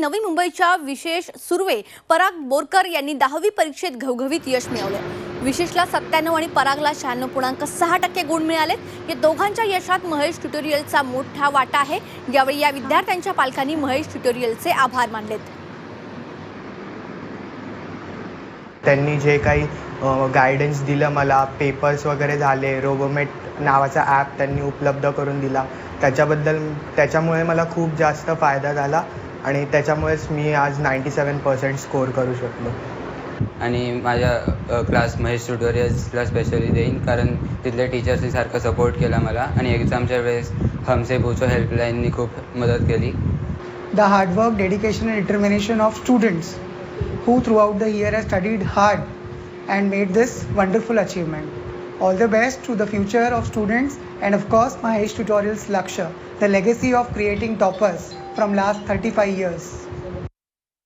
नवी मुंबईच्या विशेष सुर्वे पराग बोरकर यांनी दहावी परीक्षेत घवघवीत यश मिळवलं. विशेषला सत्त्याण्णव आणि परागला शहाण्णव पूर्णांक सहा टक्के गुण मिळालेत या दोघांच्या यशात महेश ट्युटोरियलचा मोठा वाटा आहे. यावेळी या विद्यार्थ्यांच्या पालकांनी महेश ट्युटोरियलचे आभार मानलेत. त्यांनी जे काही गायडन्स दिलं मला पेपर्स वगैरे झाले रोबोमेट नावाचा ॲप त्यांनी उपलब्ध करून दिला. त्याच्याबद्दल त्याच्यामुळे मला खूप जास्त फायदा झाला. आणि त्याच्यामुळेच मी आज नाईंटी सेवन पर्सेंट स्कोर करू शकलो. आणि माझ्या क्लास महेश स्टुडोरियसला स्पेशली देईन कारण तिथल्या टीचर्सनी सारखा सपोर्ट केला मला. आणि एक्झामच्या वेळेस हमसे बोचो हेल्पलाईननी खूप मदत केली. The hard work dedication and determination of students who throughout the year I studied hard and made this wonderful achievement All the best to the future of students and of course Mahesh Tutorials Laksha, the legacy of creating toppers from last 35 years.